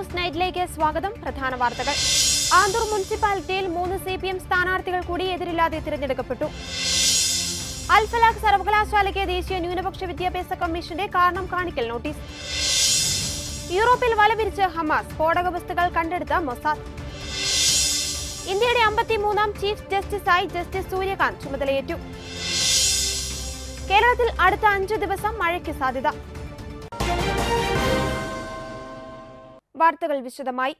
News നൈറ്റിലേക്ക് സ്വാഗതം. പ്രധാന വാർത്തകൾ. ആന്തൂർ മുനിസിപ്പാലിറ്റിയിൽ മൂന്ന് സി പി എം സ്ഥാനാർത്ഥികൾ കൂടി എതിരില്ലാതെ തിരഞ്ഞെടുക്കപ്പെട്ടു. അൽഫലാഖ് സർവകലാശാലയ്ക്ക് ദേശീയ ന്യൂനപക്ഷ വിദ്യാഭ്യാസ കമ്മീഷന്റെ കാരണം കാണിക്കൽ നോട്ടീസ്. യൂറോപ്പിൽ വലവിരിച്ച് ഹമാസ് സ്ഫോടക വസ്തുക്കൾ കണ്ടെടുത്ത മൊസാദ്. ഇന്ത്യയുടെ അമ്പത്തിമൂന്നാം ചീഫ് ജസ്റ്റിസായി ജസ്റ്റിസ് സൂര്യകാന്ത് ചുമതലയേറ്റു. കേരളത്തിൽ അടുത്ത അഞ്ചു ദിവസം മഴയ്ക്ക് സാധ്യത. വാർത്തകൾ വിശദമായി.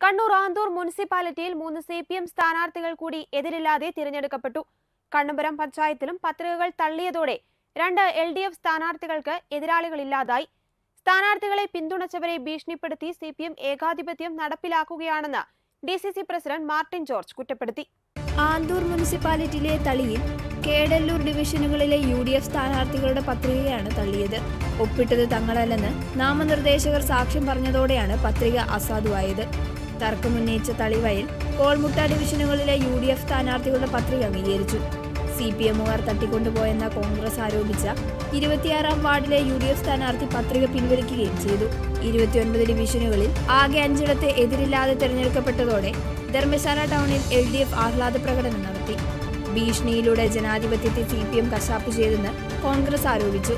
കണ്ണൂർ ആന്തൂർ മുനിസിപ്പാലിറ്റിയിൽ മൂന്ന് സി പി എം സ്ഥാനാർത്ഥികൾ കൂടി എതിരില്ലാതെ തിരഞ്ഞെടുക്കപ്പെട്ടു. കണ്ണുപുരം പഞ്ചായത്തിലും പത്രികകൾ തള്ളിയതോടെ രണ്ട് എൽ ഡി എഫ് സ്ഥാനാർത്ഥികൾക്ക് എതിരാളികളില്ലാതായി. സ്ഥാനാർത്ഥികളെ പിന്തുണച്ചവരെ ഭീഷണിപ്പെടുത്തി സി പി എം ഏകാധിപത്യം നടപ്പിലാക്കുകയാണെന്ന് D C C president Martin George കുറ്റപ്പെടുത്തി. ആന്തൂർ മുനിസിപ്പാലിറ്റിയിലെ തളിയിൽ കേടല്ലൂർ ഡിവിഷനുകളിലെ യു ഡി എഫ് സ്ഥാനാർത്ഥികളുടെ പത്രികയാണ് തള്ളിയത്. ഒപ്പിട്ടത് തങ്ങളല്ലെന്ന് നാമനിർദ്ദേശകർ സാക്ഷ്യം പറഞ്ഞതോടെയാണ് പത്രിക അസാധുവായത്. തർക്കമുന്നയിച്ച തളിവയൽ കോൾമുട്ട ഡിവിഷനുകളിലെ യു ഡി എഫ് സ്ഥാനാർത്ഥികളുടെ പത്രിക അംഗീകരിച്ചു. സി പി എമ്മുകാർ തട്ടിക്കൊണ്ടുപോയെന്ന കോൺഗ്രസ് ആരോപിച്ച ഇരുപത്തിയാറാം വാർഡിലെ യു ഡി എഫ് സ്ഥാനാർത്ഥി പത്രിക പിൻവലിക്കുകയും ചെയ്തു. ഇരുപത്തിയൊൻപത് ഡിവിഷനുകളിൽ ആകെ അഞ്ചിടത്ത് എതിരില്ലാതെ തെരഞ്ഞെടുക്കപ്പെട്ടതോടെ ധർമ്മശാല ടൗണിൽ എൽ ഡി എഫ് ആഹ്ലാദ പ്രകടനം നടത്തി. ഭീഷണിയിലൂടെ ജനാധിപത്യത്തെ സി പി എം കശാപ്പ് ചെയ്തെന്ന് കോൺഗ്രസ് ആരോപിച്ചു.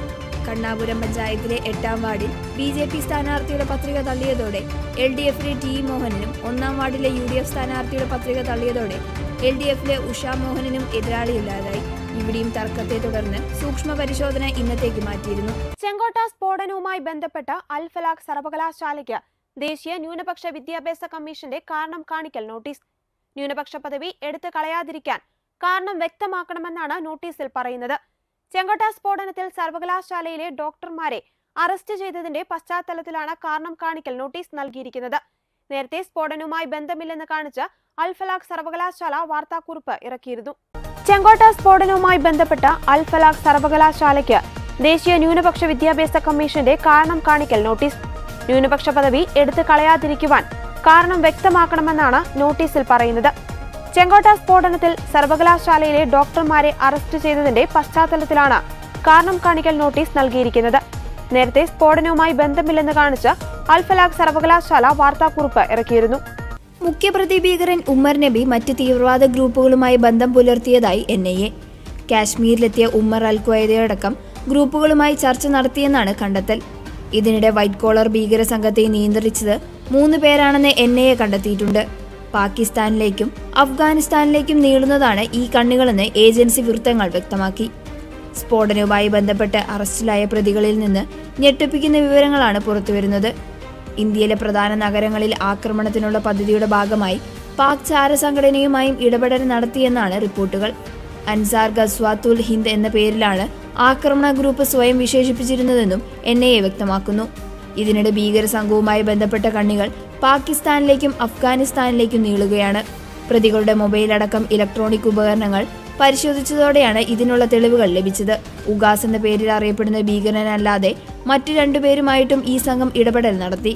കണ്ണാപുരം പഞ്ചായത്തിലെ എട്ടാം വാർഡിൽ ബി ജെ പി സ്ഥാനാർത്ഥിയുടെ പത്രിക തള്ളിയതോടെ എൽ ഡി എഫിലെ ടി മോഹനനും ഒന്നാം വാർഡിലെ യു ഡി എഫ് സ്ഥാനാർത്ഥിയുടെ പത്രിക തള്ളിയതോടെ എൽ ഡി എഫിലെ ഉഷാ മോഹനനും എതിരാളിയില്ലാതായി. ഇവിടെയും തർക്കത്തെ തുടർന്ന് സൂക്ഷ്മ പരിശോധന ഇന്നത്തേക്ക് മാറ്റിയിരുന്നു. ചെങ്കോട്ട സ്ഫോടനവുമായി ബന്ധപ്പെട്ട് അൽഫലാഖ് സർവകലാശാലയ്ക്ക് ദേശീയ ന്യൂനപക്ഷ വിദ്യാഭ്യാസ കമ്മീഷന്റെ കാരണം കാണിക്കൽ നോട്ടീസ്. ന്യൂനപക്ഷ പദവി എടുത്തു കളയാതിരിക്കാൻ കാരണം വ്യക്തമാക്കണമെന്നാണ് നോട്ടീസിൽ പറയുന്നത്. ചെങ്കോട്ട സ്ഫോടനത്തിൽ സർവകലാശാലയിലെ ഡോക്ടർമാരെ അറസ്റ്റ് ചെയ്തതിന്റെ പശ്ചാത്തലത്തിലാണ് കാരണം കാണിക്കൽ നോട്ടീസ് നൽകിയിരിക്കുന്നത്. നേരത്തെ സ്ഫോടനവുമായി ബന്ധമില്ലെന്ന് കാണിച്ച് അൽഫലാഖ് സർവകലാശാല വാർത്താക്കുറിപ്പ് ഇറക്കിയിരുന്നു. ചെങ്കോട്ട സ്ഫോടനവുമായി ബന്ധപ്പെട്ട അൽഫലാഖ് സർവകലാശാലയ്ക്ക് ദേശീയ ന്യൂനപക്ഷ വിദ്യാഭ്യാസ കമ്മീഷന്റെ കാരണം കാണിക്കൽ നോട്ടീസ്. ന്യൂനപക്ഷ പദവി എടുത്തു കളയാതിരിക്കുവാൻ കാരണം വ്യക്തമാക്കണമെന്നാണ് നോട്ടീസിൽ പറയുന്നത്. ചെങ്കോട്ട സ്ഫോടനത്തിൽ സർവകലാശാലയിലെ ഡോക്ടർമാരെ അറസ്റ്റ് ചെയ്തതിന്റെ പശ്ചാത്തലത്തിലാണ് കാരണം കാണിക്കൽ നോട്ടീസ് നൽകിയിരിക്കുന്നത്. നേരത്തെ സ്ഫോടനവുമായി ബന്ധമില്ലെന്ന് കാണിച്ച് അൽഫലാഖ് സർവകലാശാല വാർത്താക്കുറിപ്പ് ഇറക്കിയിരുന്നു. മുഖ്യപ്രതി ഭീകരൻ ഉമ്മർ നബി മറ്റ് തീവ്രവാദ ഗ്രൂപ്പുകളുമായി ബന്ധം പുലർത്തിയതായി എൻ ഐ എ. കാശ്മീരിലെത്തിയ ഉമ്മർ അൽ ഗ്രൂപ്പുകളുമായി ചർച്ച നടത്തിയെന്നാണ് കണ്ടെത്തൽ. ഇതിനിടെ വൈറ്റ് കോളർ ഭീകര സംഘത്തെ നിയന്ത്രിച്ചത് മൂന്ന് പേരാണെന്ന് എൻ ഐ എ കണ്ടെത്തിയിട്ടുണ്ട്. പാകിസ്ഥാനിലേക്കും അഫ്ഗാനിസ്ഥാനിലേക്കും നീളുന്നതാണ് ഈ കണ്ണുകളെന്ന് ഏജൻസി വൃത്തങ്ങൾ വ്യക്തമാക്കി. സ്ഫോടനവുമായി ബന്ധപ്പെട്ട് അറസ്റ്റിലായ പ്രതികളിൽ നിന്ന് ഞെട്ടിപ്പിക്കുന്ന വിവരങ്ങളാണ് പുറത്തുവരുന്നത്. ഇന്ത്യയിലെ പ്രധാന നഗരങ്ങളിൽ ആക്രമണത്തിനുള്ള പദ്ധതിയുടെ ഭാഗമായി പാക് ചാര സംഘടനയുമായും ഇടപെടൽ നടത്തിയെന്നാണ് റിപ്പോർട്ടുകൾ. അൻസാർ ഗസ്വാത്തുൽ ഹിന്ദ് എന്ന പേരിലാണ് ആക്രമണ ഗ്രൂപ്പ് സ്വയം വിശേഷിപ്പിച്ചിരുന്നതെന്നും എൻ ഐ എ വ്യക്തമാക്കുന്നു. ഇതിനിടെ ഭീകര സംഘവുമായി ബന്ധപ്പെട്ട കണ്ണികൾ പാകിസ്ഥാനിലേക്കും അഫ്ഗാനിസ്ഥാനിലേക്കും നീളുകയാണ്. പ്രതികളുടെ മൊബൈൽ അടക്കം ഇലക്ട്രോണിക് ഉപകരണങ്ങൾ പരിശോധിച്ചതോടെയാണ് ഇതിനുള്ള തെളിവുകൾ ലഭിച്ചത്. ഉഗാസ് എന്ന പേരിൽ അറിയപ്പെടുന്ന ഭീകരനല്ലാതെ മറ്റു രണ്ടുപേരുമായിട്ടും ഈ സംഘം ഇടപെടൽ നടത്തി.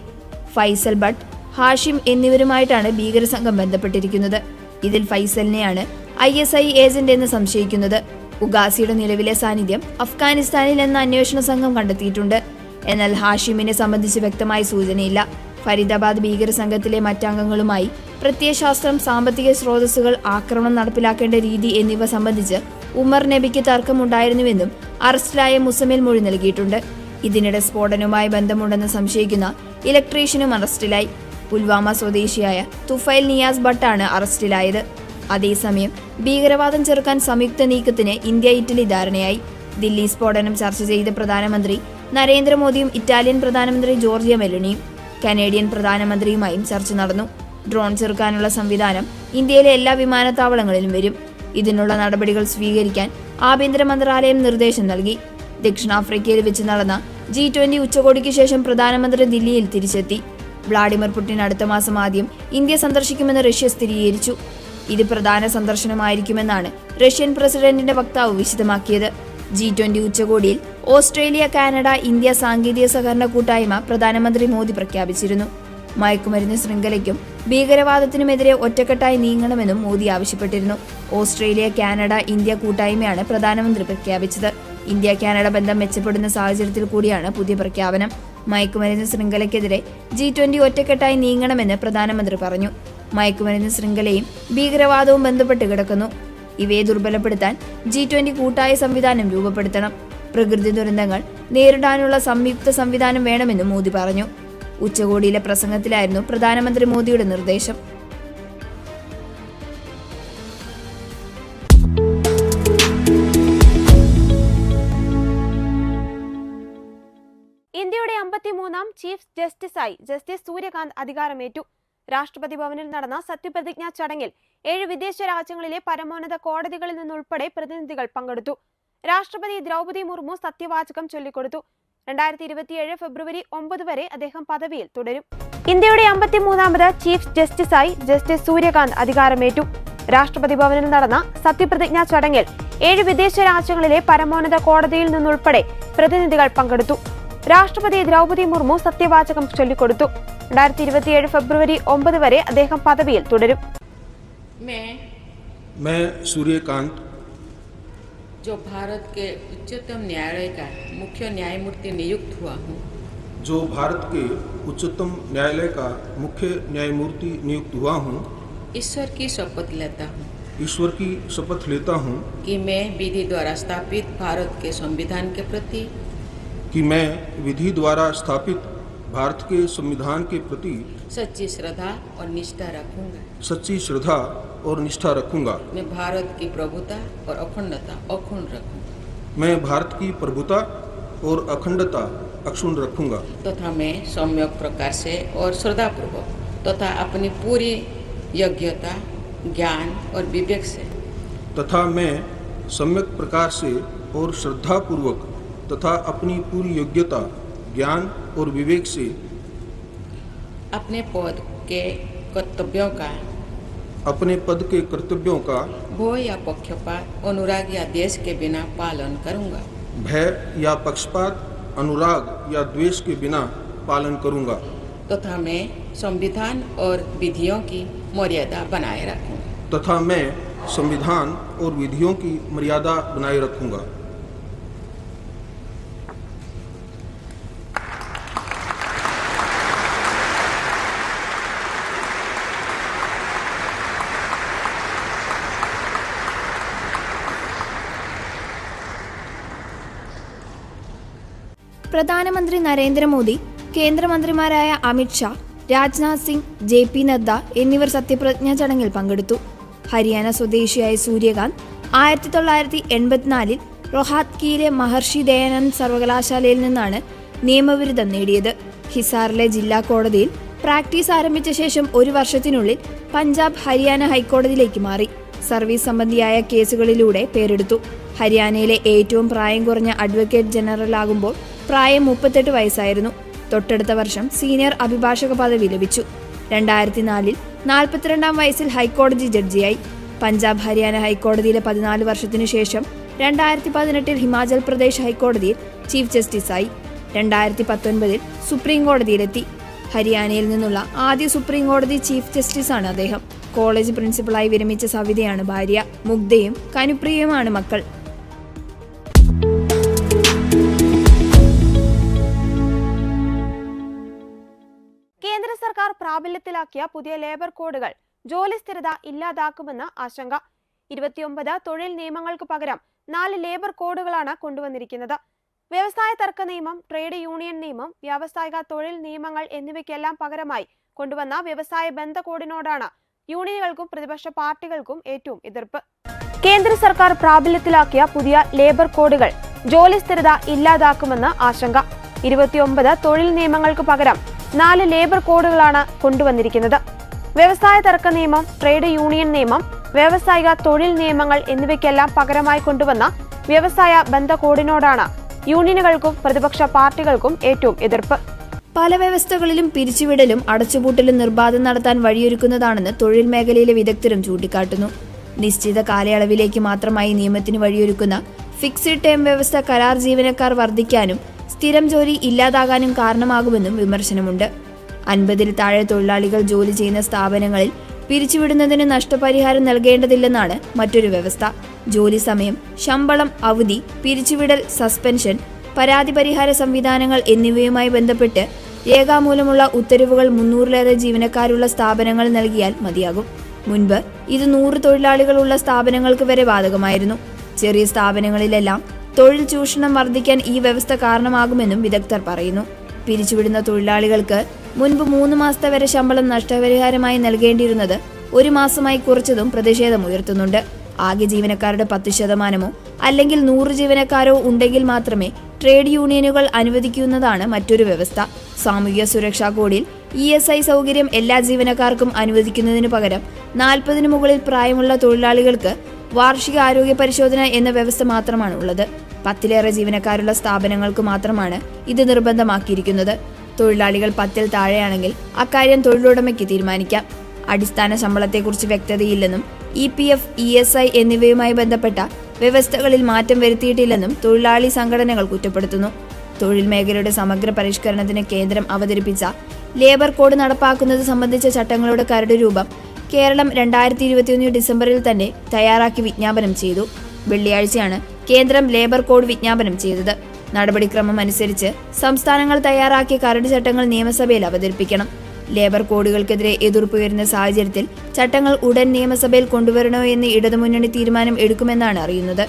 ഫൈസൽ ഭട്ട് ഹാഷിം എന്നിവരുമായിട്ടാണ് ഭീകര സംഘം ബന്ധപ്പെട്ടിരിക്കുന്നത്. ഇതിൽ ഫൈസലിനെയാണ് ഐ എസ് ഐ ഏജന്റ് എന്ന് സംശയിക്കുന്നത്. ഉഗാസിയുടെ നിലവിലെ സാന്നിധ്യം അഫ്ഗാനിസ്ഥാനിൽ എന്ന അന്വേഷണ സംഘം കണ്ടെത്തിയിട്ടുണ്ട്. എന്നാൽ ഹാഷിമിനെ സംബന്ധിച്ച് വ്യക്തമായ സൂചനയില്ല. ഫരീദാബാദ് ഭീകര സംഘത്തിലെ മറ്റംഗങ്ങളുമായി പ്രത്യയശാസ്ത്രം സാമ്പത്തിക സ്രോതസ്സുകൾ ആക്രമണം നടപ്പിലാക്കേണ്ട രീതി എന്നിവ സംബന്ധിച്ച് ഉമർ നബിക്ക് തർക്കമുണ്ടായിരുന്നുവെന്നും അറസ്റ്റിലായ മുസമിൽ മൊഴി നൽകിയിട്ടുണ്ട്. ഇതിനിടെ സ്ഫോടനവുമായി ബന്ധമുണ്ടെന്ന് സംശയിക്കുന്ന ഇലക്ട്രീഷ്യനും അറസ്റ്റിലായി. പുൽവാമ സ്വദേശിയായ തുഫൈൽ നിയാസ് ഭട്ടാണ് അറസ്റ്റിലായത്. അതേസമയം ഭീകരവാദം ചെറുക്കാൻ സംയുക്ത നീക്കത്തിന് ഇന്ത്യ ഇറ്റലി ധാരണയായി. ദില്ലി സ്ഫോടനം ചർച്ച ചെയ്ത പ്രധാനമന്ത്രി നരേന്ദ്രമോദിയും ഇറ്റാലിയൻ പ്രധാനമന്ത്രി ജോർജിയ മെലണിയും കനേഡിയൻ പ്രധാനമന്ത്രിയുമായും ചർച്ച നടന്നു. ഡ്രോൺ ചെറുക്കാനുള്ള സംവിധാനം ഇന്ത്യയിലെ എല്ലാ വിമാനത്താവളങ്ങളിലും വരും. ഇതിനുള്ള നടപടികൾ സ്വീകരിക്കാൻ ആഭ്യന്തര മന്ത്രാലയം നിർദ്ദേശം നൽകി. ദക്ഷിണാഫ്രിക്കയിൽ വെച്ച് നടന്ന ജി ട്വന്റി ഉച്ചകോടിക്ക് ശേഷം പ്രധാനമന്ത്രി ദില്ലിയിൽ തിരിച്ചെത്തി. വ്ളാഡിമിർ പുടിൻ അടുത്ത മാസം ആദ്യം ഇന്ത്യ സന്ദർശിക്കുമെന്ന് റഷ്യ സ്ഥിരീകരിച്ചു. ഇത് പ്രധാന സന്ദർശനമായിരിക്കുമെന്നാണ് റഷ്യൻ പ്രസിഡന്റിന്റെ വക്താവ് വിശദമാക്കിയത്. ജി ട്വന്റി ഉച്ചകോടിയിൽ ഓസ്ട്രേലിയ കാനഡ ഇന്ത്യ സാങ്കേതിക സഹകരണ കൂട്ടായ്മ പ്രധാനമന്ത്രി മോദി പ്രഖ്യാപിച്ചിരുന്നു. മയക്കുമരുന്ന് ശൃംഖലയ്ക്കും ഭീകരവാദത്തിനുമെതിരെ ഒറ്റക്കെട്ടായി നീങ്ങണമെന്നും മോദി ആവശ്യപ്പെട്ടിരുന്നു. ഓസ്ട്രേലിയ കാനഡ ഇന്ത്യ കൂട്ടായ്മയാണ് പ്രധാനമന്ത്രി പ്രഖ്യാപിച്ചത്. ഇന്ത്യ കാനഡ ബന്ധം മെച്ചപ്പെടുന്ന സാഹചര്യത്തിൽ കൂടിയാണ് പുതിയ പ്രഖ്യാപനം. മയക്കുമരുന്ന് ശൃംഖലയ്ക്കെതിരെ ജി ട്വന്റി ഒറ്റക്കെട്ടായി നീങ്ങണമെന്ന് പ്രധാനമന്ത്രി പറഞ്ഞു. മയക്കുമരുന്ന് ശൃംഖലയും ഭീകരവാദവും ബന്ധപ്പെട്ട് കിടക്കുന്നു. ഇവയെ ദുർബലപ്പെടുത്താൻ ജി ട്വന്റി കൂട്ടായ സംവിധാനം രൂപപ്പെടുത്തണം. പ്രകൃതി ദുരന്തങ്ങൾ നേരിടാനുള്ള സംയുക്ത സംവിധാനം വേണമെന്നും മോദി പറഞ്ഞു. ഉച്ചകോടിയിലെ പ്രസംഗത്തിലായിരുന്നു പ്രധാനമന്ത്രി മോദിയുടെ നിർദ്ദേശം. ഇന്ത്യയുടെ അമ്പത്തിമൂന്നാം ചീഫ് ജസ്റ്റിസായി ജസ്റ്റിസ് സൂര്യകാന്ത് അധികാരമേറ്റു. രാഷ്ട്രപതി ഭവനിൽ നടന്ന സത്യപ്രതിജ്ഞാ ചടങ്ങിൽ ഏഴ് വിദേശ രാജ്യങ്ങളിലെ പരമോന്നത കോടതികളിൽ നിന്നുൾപ്പെടെ പ്രതിനിധികൾ പങ്കെടുത്തു. രാഷ്ട്രപതി ദ്രൗപദി മുർമു സത്യവാചകം ചൊല്ലിക്കൊടുത്തു രണ്ടായിരത്തി ഇരുപത്തിയേഴ് ഫെബ്രുവരി ഒമ്പത് വരെ അദ്ദേഹം പദവിയിൽ തുടരും ഇന്ത്യയുടെ അമ്പത്തിമൂന്നാമത് ചീഫ് ജസ്റ്റിസായി ജസ്റ്റിസ് സൂര്യകാന്ത് അധികാരമേറ്റു രാഷ്ട്രപതി ഭവനിൽ നടന്ന സത്യപ്രതിജ്ഞാ ചടങ്ങിൽ ഏഴ് വിദേശ രാജ്യങ്ങളിലെ പരമോന്നത കോടതിയിൽ നിന്നുൾപ്പെടെ പ്രതിനിധികൾ പങ്കെടുത്തു രാഷ്ട്രപതി ദ്രൗപദി മുർമു സത്യവാചകം ചൊല്ലിക്കൊടുത്തു രണ്ടായിരത്തി ഇരുപത്തിയേഴ് ഫെബ്രുവരി ഒമ്പത് വരെ അദ്ദേഹം പദവിയിൽ തുടരും मैं मैं सूर्यकांत जो भारत के उच्चतम न्यायालय का मुख्य न्यायमूर्ति नियुक्त हुआ हूँ। जो भारत के उच्चतम न्यायालय का मुख्य न्यायमूर्ति नियुक्त हुआ हूँ। ईश्वर की शपथ लेता हूँ। ईश्वर की शपथ लेता हूँ। कि मैं विधि द्वारा स्थापित भारत के संविधान के प्रति कि मैं विधि द्वारा स्थापित भारत के संविधान के प्रति सच्ची श्रद्धा और निष्ठा रखूँगा। सच्ची श्रद्धा और निष्ठा रखूँगा। मैं भारत की प्रभुता और अखंडता अक्षुण्ण रखूँगा। मैं भारत की प्रभुता और अखंडता अक्षुण रखूँगा। तथा मैं सम्यक प्रकार से और श्रद्धापूर्वक तथा अपनी पूरी योग्यता ज्ञान और विवेक से तथा मैं सम्यक प्रकार से और श्रद्धापूर्वक तथा अपनी पूरी योग्यता ज्ञान और विवेक से अपने पद के कर्तव्यों का अपने पद के कर्तव्यों का भय या पक्षपात अनुराग या देश के बिना पालन करूँगा। भय या पक्षपात अनुराग या द्वेष के बिना पालन करूँगा। तथा तो मैं संविधान और विधियों की मर्यादा बनाए रखूँगा। तथा तो मैं संविधान और विधियों की मर्यादा बनाए रखूँगा। പ്രധാനമന്ത്രി നരേന്ദ്രമോദി കേന്ദ്രമന്ത്രിമാരായ അമിത്ഷാ രാജ്നാഥ് സിംഗ് ജെ പി നദ്ദ എന്നിവർ സത്യപ്രതിജ്ഞാ ചടങ്ങിൽ പങ്കെടുത്തു. ഹരിയാന സ്വദേശിയായ സൂര്യകാന്ത് ആയിരത്തി തൊള്ളായിരത്തി എൺപത്തിനാലിൽ റൊഹാത്കിയിലെ മഹർഷി ദയാനന്ദ് സർവകലാശാലയിൽ നിന്നാണ് നിയമബിരുദം നേടിയത്. ഹിസാറിലെ ജില്ലാ കോടതിയിൽ പ്രാക്ടീസ് ആരംഭിച്ച ശേഷം ഒരു വർഷത്തിനുള്ളിൽ പഞ്ചാബ് ഹരിയാന ഹൈക്കോടതിയിലേക്ക് മാറി. സർവീസ് സംബന്ധിയായ കേസുകളിലൂടെ പേരെടുത്തു. ഹരിയാനയിലെ ഏറ്റവും പ്രായം കുറഞ്ഞ അഡ്വക്കേറ്റ് ജനറൽ ആകുമ്പോൾ പ്രായം മുപ്പത്തെട്ട് വയസ്സായിരുന്നു. തൊട്ടടുത്ത വർഷം സീനിയർ അഭിഭാഷക പദവി ലഭിച്ചു. രണ്ടായിരത്തി നാലിൽ നാൽപ്പത്തിരണ്ടാം വയസ്സിൽ ഹൈക്കോടതി ജഡ്ജിയായി. പഞ്ചാബ് ഹരിയാന ഹൈക്കോടതിയിലെ പതിനാല് വർഷത്തിനു ശേഷം രണ്ടായിരത്തി പതിനെട്ടിൽ ഹിമാചൽ പ്രദേശ് ഹൈക്കോടതിയിൽ ചീഫ് ജസ്റ്റിസായി. രണ്ടായിരത്തി പത്തൊൻപതിൽ സുപ്രീം കോടതിയിലെത്തി. ഹരിയാനയിൽ നിന്നുള്ള ആദ്യ സുപ്രീം കോടതി ചീഫ് ജസ്റ്റിസാണ് അദ്ദേഹം. കോളേജ് പ്രിൻസിപ്പളായി വിരമിച്ച സവിതയാണ് ഭാര്യ. മുഗ്ധയും കനുപ്രിയയുമാണ് മക്കൾ. പ്രാബല്യത്തിലാക്കിയ പുതിയ ലേബർ കോഡുകൾ ജോലി സ്ഥിരത ഇല്ലാതാക്കുമെന്ന് ആശങ്ക. ഇരുപത്തിയൊമ്പത് തൊഴിൽ നിയമങ്ങൾക്ക് പകരം നാല് ലേബർ കോഡുകളാണ് കൊണ്ടുവന്നിരിക്കുന്നത്. വ്യവസായ തർക്ക നിയമം ട്രേഡ് യൂണിയൻ നിയമം വ്യാവസായിക തൊഴിൽ നിയമങ്ങൾ എന്നിവയ്ക്കെല്ലാം പകരമായി കൊണ്ടുവന്ന വ്യവസായ ബന്ധ കോഡിനോടാണ് യൂണിയനുകൾക്കും പ്രതിപക്ഷ പാർട്ടികൾക്കും ഏറ്റവും എതിർപ്പ്. കേന്ദ്ര സർക്കാർ പ്രാബല്യത്തിലാക്കിയ പുതിയ ലേബർ കോഡുകൾ ജോലി സ്ഥിരത ഇല്ലാതാക്കുമെന്ന് ആശങ്ക. ഇരുപത്തിയൊമ്പത് തൊഴിൽ നിയമങ്ങൾക്ക് പകരം നാല് ലേബർ കോഡുകളാണ് കൊണ്ടുവന്നിരിക്കുന്നത്. വ്യവസായ തർക്ക നിയമം ട്രേഡ് യൂണിയൻ നിയമം വ്യാവസായിക തൊഴിൽ നിയമങ്ങൾ എന്നിവയ്ക്കെല്ലാം പകരമായി കൊണ്ടുവന്ന വ്യവസായ ബന്ധ കോഡിനോടാണ് യൂണിയനുകൾക്കും പ്രതിപക്ഷ പാർട്ടികൾക്കും ഏറ്റവും എതിർപ്പ്. പല വ്യവസ്ഥകളിലും പിരിച്ചുവിടലും അടച്ചുപൂട്ടലും നിർബാധം നടത്താൻ വഴിയൊരുക്കുന്നതാണെന്ന് തൊഴിൽ മേഖലയിലെ വിദഗ്ധരും ചൂണ്ടിക്കാട്ടുന്നു. നിശ്ചിത കാലയളവിലേക്ക് മാത്രമായി നിയമത്തിന് വഴിയൊരുക്കുന്ന ഫിക്സഡ് ടേം വ്യവസ്ഥ കരാർ ജീവനക്കാർ വർദ്ധിക്കാനും സ്ഥിരം ജോലി ഇല്ലാതാകാനും കാരണമാകുമെന്നും വിമർശനമുണ്ട്. അൻപതിൽ താഴെ തൊഴിലാളികൾ ജോലി ചെയ്യുന്ന സ്ഥാപനങ്ങളിൽ പിരിച്ചുവിടുന്നതിന് നഷ്ടപരിഹാരം നൽകേണ്ടതില്ലെന്നാണ് മറ്റൊരു വ്യവസ്ഥ. ജോലി സമയം ശമ്പളം അവധി പിരിച്ചുവിടൽ സസ്പെൻഷൻ പരാതി പരിഹാര സംവിധാനങ്ങൾ എന്നിവയുമായി ബന്ധപ്പെട്ട് രേഖാമൂലമുള്ള ഉത്തരവുകൾ മുന്നൂറിലേറെ ജീവനക്കാരുള്ള സ്ഥാപനങ്ങൾ നൽകിയാൽ മതിയാകും. മുൻപ് ഇത് നൂറ് തൊഴിലാളികളുള്ള സ്ഥാപനങ്ങൾക്ക് വരെ ബാധകമായിരുന്നു. ചെറിയ സ്ഥാപനങ്ങളിലെല്ലാം തൊഴിൽ ചൂഷണം വർദ്ധിക്കാൻ ഈ വ്യവസ്ഥ കാരണമാകുമെന്നും വിദഗ്ധർ പറയുന്നു. പിരിച്ചുവിടുന്ന തൊഴിലാളികൾക്ക് മുൻപ് മൂന്ന് മാസത്തെ വരെ ശമ്പളം നഷ്ടപരിഹാരമായി നൽകേണ്ടിയിരുന്നത് ഒരു മാസമായി കുറച്ചതും പ്രതിഷേധമുയർത്തുന്നുണ്ട് ആകെ ജീവനക്കാരുടെ പത്ത് ശതമാനമോ അല്ലെങ്കിൽ നൂറ് ജീവനക്കാരോ ഉണ്ടെങ്കിൽ മാത്രമേ ട്രേഡ് യൂണിയനുകൾ അനുവദിക്കുന്നതാണ് മറ്റൊരു വ്യവസ്ഥ. സാമൂഹിക സുരക്ഷാ കോഡിൽ ഇ എസ് ഐ സൗകര്യം എല്ലാ ജീവനക്കാർക്കും അനുവദിക്കുന്നതിനു പകരം നാൽപ്പതിനു മുകളിൽ പ്രായമുള്ള തൊഴിലാളികൾക്ക് വാർഷിക ആരോഗ്യ പരിശോധന എന്ന വ്യവസ്ഥ മാത്രമാണ് ഉള്ളത് പത്തിലേറെ ജീവനക്കാരുള്ള സ്ഥാപനങ്ങൾക്ക് മാത്രമാണ് ഇത് നിർബന്ധമാക്കിയിരിക്കുന്നത്. തൊഴിലാളികൾ പത്തിൽ താഴെയാണെങ്കിൽ അക്കാര്യം തൊഴിലുടമയ്ക്ക് തീരുമാനിക്കാം. അടിസ്ഥാന ശമ്പളത്തെക്കുറിച്ച് വ്യക്തതയില്ലെന്നും E P F E S I എന്നിവയുമായി ബന്ധപ്പെട്ട വ്യവസ്ഥകളിൽ മാറ്റം വരുത്തിയിട്ടില്ലെന്നും തൊഴിലാളി സംഘടനകൾ കുറ്റപ്പെടുത്തുന്നു. തൊഴിൽ മേഖലയുടെ സമഗ്ര പരിഷ്കരണത്തിന് കേന്ദ്രം അവതരിപ്പിച്ച ലേബർ കോഡ് നടപ്പാക്കുന്നത് സംബന്ധിച്ച ചട്ടങ്ങളുടെ കരട് രൂപം കേരളം രണ്ടായിരത്തി ഇരുപത്തിയൊന്ന് ഡിസംബറിൽ തന്നെ തയ്യാറാക്കി വിജ്ഞാപനം ചെയ്തു. വെള്ളിയാഴ്ചയാണ് കേന്ദ്രം ലേബർ കോഡ് വിജ്ഞാപനം ചെയ്തത്. നടപടിക്രമം അനുസരിച്ച് സംസ്ഥാനങ്ങൾ തയ്യാറാക്കിയ കരട് ചട്ടങ്ങൾ നിയമസഭയിൽ അവതരിപ്പിക്കണം. ലേബർ കോഡുകൾക്കെതിരെ എതിർപ്പുയരുന്ന സാഹചര്യത്തിൽ ചട്ടങ്ങൾ ഉടൻ നിയമസഭയിൽ കൊണ്ടുവരണോ എന്ന് ഇടതുമുന്നണി തീരുമാനം എടുക്കുമെന്നാണ് അറിയുന്നത്.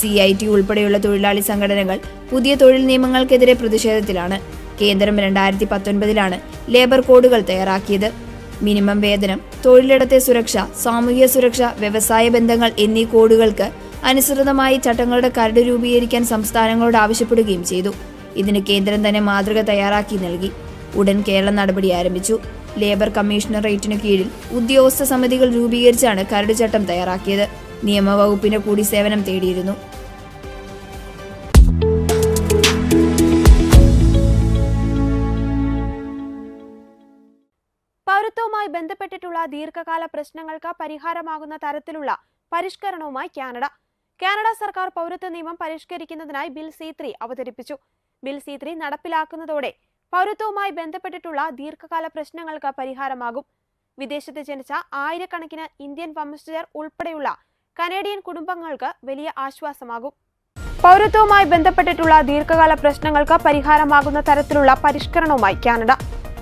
സി ഐ ടി ഉൾപ്പെടെയുള്ള തൊഴിലാളി സംഘടനകൾ പുതിയ തൊഴിൽ നിയമങ്ങൾക്കെതിരെ പ്രതിഷേധത്തിലാണ്. കേന്ദ്രം രണ്ടായിരത്തി പത്തൊൻപതിലാണ് ലേബർ കോഡുകൾ തയ്യാറാക്കിയത്. മിനിമം വേതനം തൊഴിലിടത്തെ സുരക്ഷ സാമൂഹ്യ സുരക്ഷ വ്യവസായ ബന്ധങ്ങൾ എന്നീ കോഡുകൾക്ക് അനുസൃതമായി ചട്ടങ്ങളുടെ കരട് രൂപീകരിക്കാൻ സംസ്ഥാനങ്ങളോട് ആവശ്യപ്പെടുകയും ചെയ്തു. ഇതിന് കേന്ദ്രം തന്നെ മാതൃക തയ്യാറാക്കി നൽകി. ഉടൻ കേരള നടപടി ആരംഭിച്ചു. ലേബർ കമ്മീഷണറേറ്റിനു കീഴിൽ ഉദ്യോഗസ്ഥ സമിതികൾ രൂപീകരിച്ചാണ് കരട് ചട്ടം തയ്യാറാക്കിയത്. നിയമവകുപ്പിന്റെ കൂടി സേവനം തേടിയിരുന്നു. ബന്ധപ്പെട്ടിട്ടുള്ള ദീർഘകാല പ്രശ്നങ്ങൾക്ക് പരിഹാരമാകുന്ന തരത്തിലുള്ള പരിഷ്കരണവുമായി കാനഡ. കാനഡ സർക്കാർ പൗരത്വ നിയമം പരിഷ്കരിക്കുന്നതിനായി ബിൽ സി ത്രീ അവതരിപ്പിച്ചു. ബിൽ സി ത്രീ നടപ്പിലാക്കുന്നതോടെ പൗരത്വവുമായി ബന്ധപ്പെട്ടിട്ടുള്ള ദീർഘകാല പ്രശ്നങ്ങൾക്ക് പരിഹാരമാകും. വിദേശത്ത് ജനിച്ച ആയിരക്കണക്കിന് ഇന്ത്യൻ വംശജർ ഉൾപ്പെടെയുള്ള കനേഡിയൻ കുടുംബങ്ങൾക്ക് വലിയ ആശ്വാസമാകും. പൗരത്വവുമായി ബന്ധപ്പെട്ടിട്ടുള്ള ദീർഘകാല പ്രശ്നങ്ങൾക്ക് പരിഹാരമാകുന്ന തരത്തിലുള്ള പരിഷ്കരണവുമായി കാനഡ.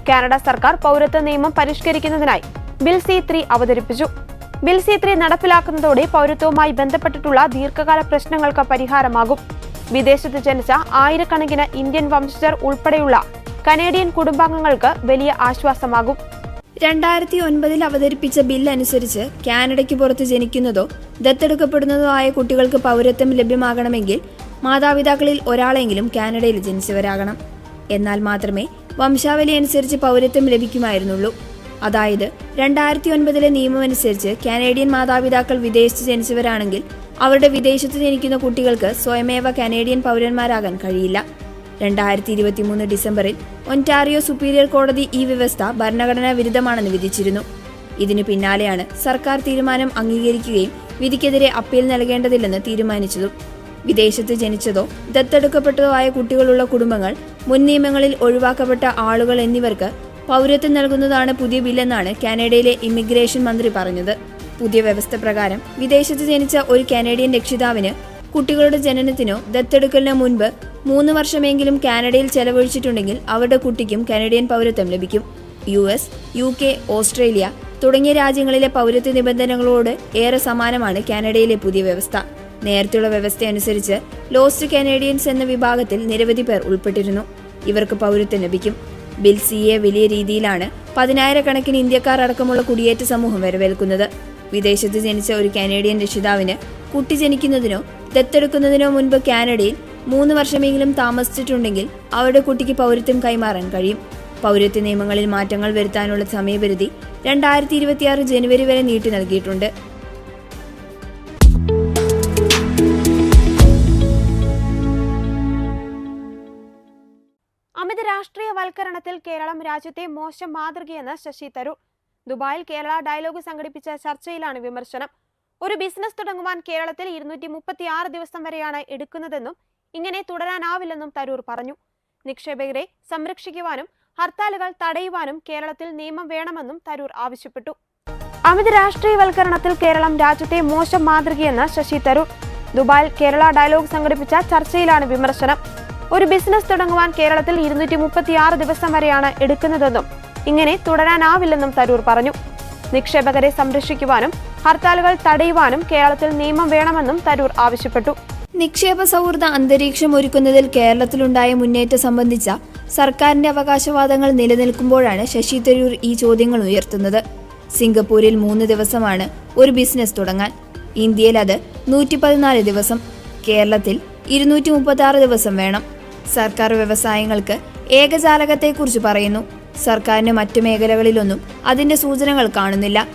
കാനഡ സർക്കാർ പൗരത്വ നിയമം പരിഷ്കരിക്കുന്നതിനായി ബിൽ സി ത്രീ അവതരിപ്പിച്ചു. ബിൽ സി ത്രീ നടപ്പിലാക്കുന്നതോടെ പൗരത്വവുമായി ബന്ധപ്പെട്ടിട്ടുള്ള ദീർഘകാല പ്രശ്നങ്ങൾക്ക് പരിഹാരമാകും. വിദേശത്ത് ജനിച്ച ആയിരക്കണക്കിന് ഇന്ത്യൻ വംശജർ ഉൾപ്പെടെയുള്ള കനേഡിയൻ കുടുംബാംഗങ്ങൾക്ക് വലിയ ആശ്വാസമാകും. രണ്ടായിരത്തി ഒൻപതിൽ അവതരിപ്പിച്ച ബിൽ അനുസരിച്ച് കാനഡയ്ക്ക് പുറത്ത് ജനിക്കുന്നതോ ദത്തെടുക്കപ്പെടുന്നതോ ആയ കുട്ടികൾക്ക് പൗരത്വം ലഭ്യമാകണമെങ്കിൽ മാതാപിതാക്കളിൽ ഒരാളെങ്കിലും കാനഡയിൽ ജനിച്ചവരാകണം. എന്നാൽ മാത്രമേ വംശാവലി അനുസരിച്ച് പൗരത്വം ലഭിക്കുമായിരുന്നുള്ളൂ. അതായത് രണ്ടായിരത്തി ഒൻപതിലെ നിയമമനുസരിച്ച് കാനേഡിയൻ മാതാപിതാക്കൾ വിദേശത്ത് ജനിച്ചവരാണെങ്കിൽ അവരുടെ വിദേശത്ത് ജനിക്കുന്ന കുട്ടികൾക്ക് സ്വയമേവ കാനേഡിയൻ പൗരന്മാരാകാൻ കഴിയില്ല. രണ്ടായിരത്തി ഇരുപത്തിമൂന്ന് ഡിസംബറിൽ ഒന്റാറിയോ സുപ്പീരിയർ കോടതി ഈ വ്യവസ്ഥ ഭരണഘടനാ വിരുദ്ധമാണെന്ന് വിധിച്ചിരുന്നു. ഇതിനു പിന്നാലെയാണ് സർക്കാർ തീരുമാനം അംഗീകരിക്കുകയും വിധിക്കെതിരെ അപ്പീൽ നൽകേണ്ടതില്ലെന്ന് തീരുമാനിച്ചതും. വിദേശത്ത് ജനിച്ചതോ ദത്തെടുക്കപ്പെട്ടതോ ആയ കുട്ടികളുള്ള കുടുംബങ്ങൾ മുൻ നിയമങ്ങളിൽ ഒഴിവാക്കപ്പെട്ട ആളുകൾ എന്നിവർക്ക് പൗരത്വം നൽകുന്നതാണ് പുതിയ ബില്ലെന്നാണ് കാനഡയിലെ ഇമിഗ്രേഷൻ മന്ത്രി പറഞ്ഞത്. പുതിയ വ്യവസ്ഥ പ്രകാരം വിദേശത്ത് ജനിച്ച ഒരു കാനഡിയൻ രക്ഷിതാവിന് കുട്ടികളുടെ ജനനത്തിനോ ദത്തെടുക്കലിനോ മുൻപ് മൂന്ന് വർഷമെങ്കിലും കാനഡയിൽ ചെലവഴിച്ചിട്ടുണ്ടെങ്കിൽ അവരുടെ കുട്ടിക്കും കാനഡിയൻ പൗരത്വം ലഭിക്കും. U S U K Australia തുടങ്ങിയ രാജ്യങ്ങളിലെ പൗരത്വ നിബന്ധനകളോട് ഏറെ സമാനമാണ് കാനഡയിലെ പുതിയ വ്യവസ്ഥ. നേരത്തെയുള്ള വ്യവസ്ഥ അനുസരിച്ച് ലോസ്റ്റ് കനേഡിയൻസ് എന്ന വിഭാഗത്തിൽ നിരവധി പേർ ഉൾപ്പെട്ടിരുന്നു. ഇവർക്ക് പൗരത്വം ലഭിക്കും. ബിൽ സിയെ വലിയ രീതിയിലാണ് പതിനായിരക്കണക്കിന് ഇന്ത്യക്കാർ അടക്കമുള്ള കുടിയേറ്റ സമൂഹം വരവേൽക്കുന്നത്. വിദേശത്ത് ജനിച്ച ഒരു കാനേഡിയൻ രക്ഷിതാവിന് കുട്ടി ജനിക്കുന്നതിനോ ദത്തെടുക്കുന്നതിനോ മുൻപ് കാനഡയിൽ മൂന്ന് വർഷമെങ്കിലും താമസിച്ചിട്ടുണ്ടെങ്കിൽ അവരുടെ കുട്ടിക്ക് പൗരത്വം കൈമാറാൻ കഴിയും. പൗരത്വ നിയമങ്ങളിൽ മാറ്റങ്ങൾ വരുത്താനുള്ള സമയപരിധി രണ്ടായിരത്തി ഇരുപത്തിയാറ് ജനുവരി വരെ നീട്ടി നൽകിയിട്ടുണ്ട്. രാഷ്ട്രീയവൽക്കരണത്തിൽ കേരളം രാജ്യത്തെ മോശം മാതൃകയെന്ന് ശശി തരൂർ. ദുബായിൽ കേരള ഡയലോഗ് സംഘടിപ്പിച്ച ചർച്ചയിലാണ് വിമർശനം. ഒരു ബിസിനസ് തുടങ്ങുവാൻ കേരളത്തിൽ ഇരുന്നൂറ്റി മുപ്പത്തി ആറ് ദിവസം വരെയാണ് എടുക്കുന്നതെന്നും ഇങ്ങനെ തുടരാനാവില്ലെന്നും തരൂർ പറഞ്ഞു. നിക്ഷേപകരെ സംരക്ഷിക്കുവാനും ഹർത്താലുകൾ തടയുവാനും കേരളത്തിൽ നിയമം വേണമെന്നും തരൂർ ആവശ്യപ്പെട്ടു. അമിത രാഷ്ട്രീയവൽക്കരണത്തിൽ കേരളം രാജ്യത്തെ മോശം മാതൃകയെന്ന് ശശി തരൂർ. ദുബായിൽ കേരള ഡയലോഗ് സംഘടിപ്പിച്ച ചർച്ചയിലാണ് വിമർശനം. ഒരു ബിസിനസ് തുടങ്ങുവാൻ കേരളത്തിൽ ഇരുന്നൂറ്റി മുപ്പത്തിയാറ് ദിവസം വരെയാണ് എടുക്കുന്നതെന്നും ഇങ്ങനെ തുടരാനാവില്ലെന്നും തരൂർ പറഞ്ഞു. നിക്ഷേപകരെ സംരക്ഷിക്കുവാനും ഹർത്താലുകൾ തടയുവാനും കേരളത്തിൽ നിയമം വേണമെന്നും തരൂർ ആവശ്യപ്പെട്ടു. നിക്ഷേപ സൗഹൃദ അന്തരീക്ഷം ഒരുക്കുന്നതിൽ കേരളത്തിലുണ്ടായ മുന്നേറ്റം സംബന്ധിച്ച സർക്കാരിന്റെ അവകാശവാദങ്ങൾ നിലനിൽക്കുമ്പോഴാണ് ശശി തരൂർ ഈ ചോദ്യങ്ങൾ ഉയർത്തുന്നത്. സിംഗപ്പൂരിൽ മൂന്ന് ദിവസമാണ് ഒരു ബിസിനസ് തുടങ്ങാൻ. ഇന്ത്യയിൽ അത് നൂറ്റി ദിവസം. കേരളത്തിൽ ഇരുന്നൂറ്റി ദിവസം വേണം. സർക്കാർ വ്യവസായങ്ങൾക്ക് ഏകജാലകത്തെക്കുറിച്ച് പറയുന്നു. സർക്കാരിന് മറ്റു മേഖലകളിലൊന്നും അതിന്റെ സൂചനകൾ കാണുന്നില്ല.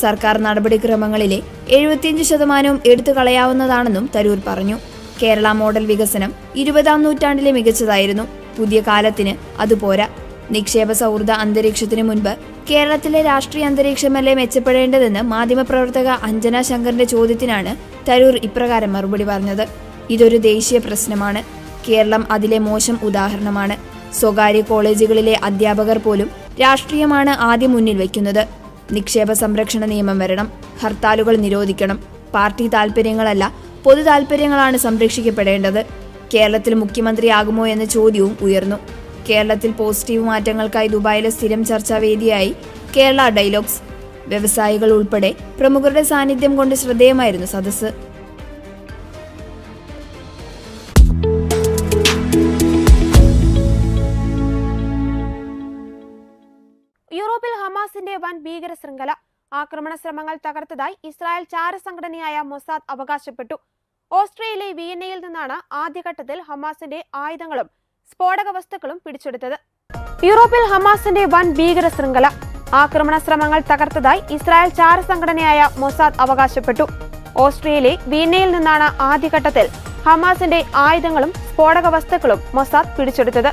സർക്കാർ നടപടിക്രമങ്ങളിലെ എഴുപത്തിയഞ്ച് ശതമാനവും എടുത്തു കളയാവുന്നതാണെന്നും തരൂർ പറഞ്ഞു. കേരള മോഡൽ വികസനം ഇരുപതാം നൂറ്റാണ്ടിലെ മികച്ചതായിരുന്നു. പുതിയ കാലത്തിന് അതുപോരാ നിക്ഷേപ സൗഹൃദ അന്തരീക്ഷത്തിന് മുൻപ് കേരളത്തിലെ രാഷ്ട്രീയ അന്തരീക്ഷമല്ലേ മെച്ചപ്പെടേണ്ടതെന്ന് മാധ്യമപ്രവർത്തക അഞ്ജന ശങ്കറിന്റെ ചോദ്യത്തിനാണ് തരൂർ ഇപ്രകാരം മറുപടി പറഞ്ഞത്. ഇതൊരു ദേശീയ പ്രശ്നമാണ്. കേരളം അതിലെ മോശം ഉദാഹരണമാണ്. സ്വകാര്യ കോളേജുകളിലെ അധ്യാപകർ പോലും രാഷ്ട്രീയമാണ് ആദ്യം മുന്നിൽ വയ്ക്കുന്നത്. നിക്ഷേപ സംരക്ഷണ നിയമം വരണം ഹർത്താലുകൾ നിരോധിക്കണം പാർട്ടി താൽപ്പര്യങ്ങളല്ല പൊതു താൽപ്പര്യങ്ങളാണ് സംരക്ഷിക്കപ്പെടേണ്ടത്. കേരളത്തിൽ മുഖ്യമന്ത്രിയാകുമോ എന്ന ചോദ്യവും ഉയർന്നു. കേരളത്തിൽ പോസിറ്റീവ് മാറ്റങ്ങൾക്കായി ദുബായിലെ സ്ഥിരം ചർച്ചാവേദിയായി കേരള ഡയലോഗ്സ്. വ്യവസായികൾ ഉൾപ്പെടെ പ്രമുഖരുടെ സാന്നിധ്യം കൊണ്ട് ശ്രദ്ധേയമായിരുന്നു സദസ്സ്. ഹമാസിന്റെ വൻ ഭീകര ശൃംഖല ആക്രമണ ശ്രമങ്ങൾ തകർത്തതായി ഇസ്രായേൽ ചാരസംഘടനയായ മൊസാദ് അവകാശപ്പെട്ടു. ഓസ്ട്രേലിയയിലെ വിയന്നയിൽ നിന്നാണ് ആദ്യഘട്ടത്തിൽ ഹമാസിന്റെ ആയുധങ്ങളും സ്ഫോടക വസ്തുക്കളും പിടിച്ചെടുത്തത്. യൂറോപ്പിൽ ഹമാസിന്റെ വൻ ഭീകര ശൃംഖല ആക്രമണ ശ്രമങ്ങൾ തകർത്തതായി ഇസ്രായേൽ ചാരസംഘടനയായ മൊസാദ് അവകാശപ്പെട്ടു. ഓസ്ട്രേലിയയിലെ വിയന്നയിൽ നിന്നാണ് ആദ്യഘട്ടത്തിൽ ഹമാസിന്റെ ആയുധങ്ങളും സ്ഫോടക വസ്തുക്കളും മൊസാദ് പിടിച്ചെടുത്തത്.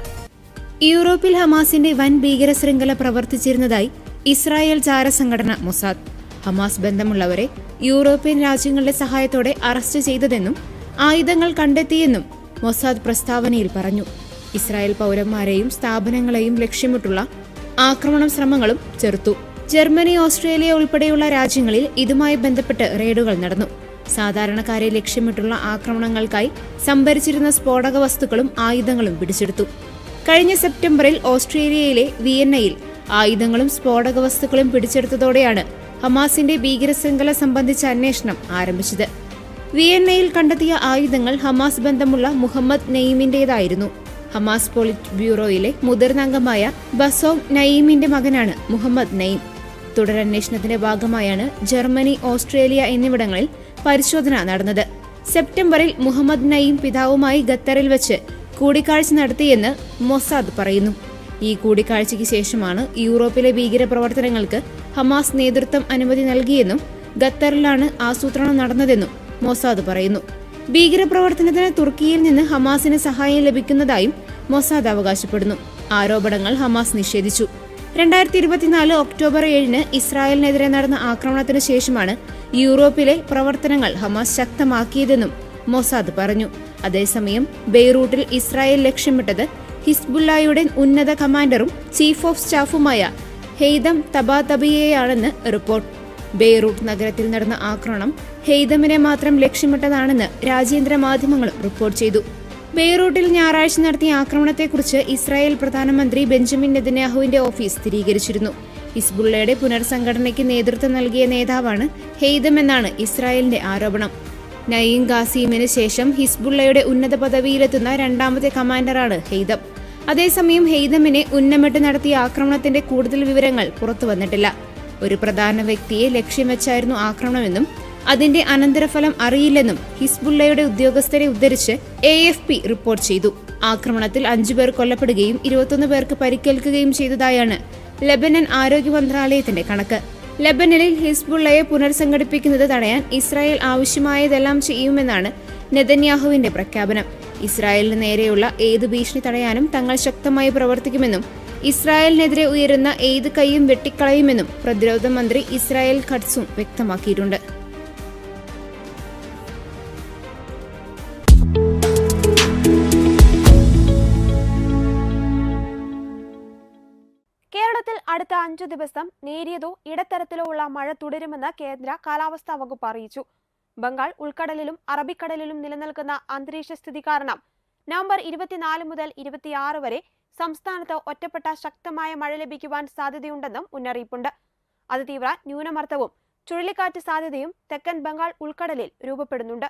യൂറോപ്പിൽ ഹമാസിന്റെ വൻ ഭീകര ശൃംഖല പ്രവർത്തിച്ചിരുന്നതായി ഇസ്രായേൽ ചാരസംഘടന മൊസാദ്. ഹമാസ് ബന്ധമുള്ളവരെ യൂറോപ്യൻ രാജ്യങ്ങളുടെ സഹായത്തോടെ അറസ്റ്റ് ചെയ്തതെന്നും ആയുധങ്ങൾ കണ്ടെത്തിയെന്നും മൊസാദ് പ്രസ്താവനയിൽ പറഞ്ഞു. ഇസ്രായേൽ പൗരന്മാരെയും സ്ഥാപനങ്ങളെയും ലക്ഷ്യമിട്ടുള്ള ആക്രമണ ശ്രമങ്ങളും ചെറുത്തു. ജർമ്മനി ഓസ്ട്രേലിയ ഉൾപ്പെടെയുള്ള രാജ്യങ്ങളിൽ ഇതുമായി ബന്ധപ്പെട്ട് റെയ്ഡുകൾ നടന്നു. സാധാരണക്കാരെ ലക്ഷ്യമിട്ടുള്ള ആക്രമണങ്ങൾക്കായി സംഭരിച്ചിരുന്ന സ്ഫോടക വസ്തുക്കളും ആയുധങ്ങളും പിടിച്ചെടുത്തു. കഴിഞ്ഞ സെപ്റ്റംബറിൽ ഓസ്ട്രേലിയയിലെ വിയന്നയിൽ ആയുധങ്ങളും സ്ഫോടക വസ്തുക്കളും പിടിച്ചെടുത്തതോടെയാണ് ഹമാസിന്റെ ഭീകരശൃംഖല സംബന്ധിച്ച അന്വേഷണം ആരംഭിച്ചത്. വിയന്നയിൽ കണ്ടെത്തിയ ആയുധങ്ങൾ ഹമാസ് ബന്ധമുള്ള മുഹമ്മദ് നെയ്മിന്റേതായിരുന്നു ഹമാസ് പോളിറ്റ് ബ്യൂറോയിലെ മുതിർന്ന അംഗമായ ബസോം നയീമിന്റെ മകനാണ് മുഹമ്മദ് നെയ്ം തുടരന്വേഷണത്തിന്റെ ഭാഗമായാണ് ജർമ്മനി ഓസ്ട്രേലിയ എന്നിവിടങ്ങളിൽ പരിശോധന നടന്നത്. സെപ്റ്റംബറിൽ മുഹമ്മദ് നയീം പിതാവുമായി ഖത്തറിൽ വെച്ച് കൂടിക്കാഴ്ച നടത്തിയെന്ന് മൊസാദ് പറയുന്നു. ഈ കൂടിക്കാഴ്ചയ്ക്ക് ശേഷമാണ് യൂറോപ്പിലെ ഭീകരപ്രവർത്തനങ്ങൾക്ക് ഹമാസ് നേതൃത്വം അനുമതി നൽകിയെന്നും ഖത്തറിലാണ് ആസൂത്രണം നടന്നതെന്നും മൊസാദ് പറയുന്നു. ഭീകരപ്രവർത്തനത്തിന് തുർക്കിയിൽ നിന്ന് ഹമാസിന് സഹായം ലഭിക്കുന്നതായും മൊസാദ് അവകാശപ്പെടുന്നു. ആരോപണങ്ങൾ ഹമാസ് നിഷേധിച്ചു. രണ്ടായിരത്തി ഇരുപത്തിനാല് ഒക്ടോബർ ഏഴിന് ഇസ്രായേലിനെതിരെ നടന്ന ആക്രമണത്തിന് ശേഷമാണ് യൂറോപ്പിലെ പ്രവർത്തനങ്ങൾ ഹമാസ് ശക്തമാക്കിയതെന്നും മൊസാദ് പറഞ്ഞു. അതേസമയം ബെയ്റൂട്ടിൽ ഇസ്രായേൽ ലക്ഷ്യമിട്ടത് ഹിസ്ബുല്ലായുടെ ഉന്നത കമാൻഡറും ചീഫ് ഓഫ് സ്റ്റാഫുമായ ഹെയ്തം തബാതബിയെയാണെന്ന് റിപ്പോർട്ട്. ബെയ്റൂട്ട് നഗരത്തിൽ നടന്ന ആക്രമണം ഹെയ്തമിനെ മാത്രം ലക്ഷ്യമിട്ടതാണെന്ന് രാജ്യാന്തര മാധ്യമങ്ങളും റിപ്പോർട്ട് ചെയ്തു. ബെയ്റൂട്ടിൽ ഞായറാഴ്ച നടത്തിയ ആക്രമണത്തെക്കുറിച്ച് ഇസ്രായേൽ പ്രധാനമന്ത്രി ബെഞ്ചമിൻ നെതന്യാഹുവിന്റെ ഓഫീസ് സ്ഥിരീകരിച്ചിരുന്നു. ഹിസ്ബുള്ളയുടെ പുനർസംഘടനയ്ക്ക് നേതൃത്വം നൽകിയ നേതാവാണ് ഹെയ്തം എന്നാണ് ഇസ്രായേലിന്റെ ആരോപണം. നയീം ഖാസീമിന് ശേഷം ഹിസ്ബുള്ളയുടെ ഉന്നത പദവിയിലെത്തുന്ന രണ്ടാമത്തെ കമാൻഡറാണ് ഹെയ്തം അതേസമയം ഹെയ്തമിനെ ഉന്നമിട്ട് നടത്തിയ ആക്രമണത്തിന്റെ കൂടുതൽ വിവരങ്ങൾ പുറത്തു വന്നിട്ടില്ല. ഒരു പ്രധാന വ്യക്തിയെ ലക്ഷ്യം വെച്ചായിരുന്നു ആക്രമണമെന്നും അതിന്റെ അനന്തരഫലം അറിയില്ലെന്നും ഹിസ്ബുള്ളയുടെ ഉദ്യോഗസ്ഥരെ ഉദ്ധരിച്ച് എ എഫ് പി റിപ്പോർട്ട് ചെയ്തു. ആക്രമണത്തിൽ അഞ്ചുപേർ കൊല്ലപ്പെടുകയും ഇരുപത്തൊന്ന് പേർക്ക് പരിക്കേൽക്കുകയും ചെയ്തതായാണ് ലബനൻ ആരോഗ്യ മന്ത്രാലയത്തിന്റെ കണക്ക്. ലബനനിൽ ഹിസ്ബുള്ളയെ പുനർസംഘടിപ്പിക്കുന്നത് തടയാൻ ഇസ്രായേൽ ആവശ്യമായതെല്ലാം ചെയ്യുമെന്നാണ് നെതന്യാഹുവിന്റെ പ്രഖ്യാപനം. ഇസ്രായേലിന് നേരെയുള്ള ഏത് ഭീഷണി തടയാനും തങ്ങൾ ശക്തമായി പ്രവർത്തിക്കുമെന്നും ഇസ്രായേലിനെതിരെ ഉയരുന്ന ഏത് കൈയും വെട്ടിക്കളയുമെന്നും പ്രതിരോധ മന്ത്രി ഇസ്രായേൽ ഖട്സും വ്യക്തമാക്കിയിട്ടുണ്ട്. കേരളത്തിൽ അടുത്ത അഞ്ചു ദിവസം നേരിയതോ ഇടത്തരത്തിലോ ഉള്ള മഴ തുടരുമെന്ന് കേന്ദ്ര കാലാവസ്ഥാ വകുപ്പ് അറിയിച്ചു. ബംഗാൾ ഉൾക്കടലിലും അറബിക്കടലിലും നിലനിൽക്കുന്ന അന്തരീക്ഷ സ്ഥിതി കാരണം നവംബർ ഇരുപത്തിനാല് മുതൽ ഇരുപത്തിയാറ് വരെ സംസ്ഥാനത്ത് ഒറ്റപ്പെട്ട ശക്തമായ മഴ ലഭിക്കുവാൻ സാധ്യതയുണ്ടെന്നും മുന്നറിയിപ്പുണ്ട്. അതിതീവ്ര ന്യൂനമർദ്ദവും ചുഴലിക്കാറ്റ് സാധ്യതയും തെക്കൻ ബംഗാൾ ഉൾക്കടലിൽ രൂപപ്പെടുന്നുണ്ട്.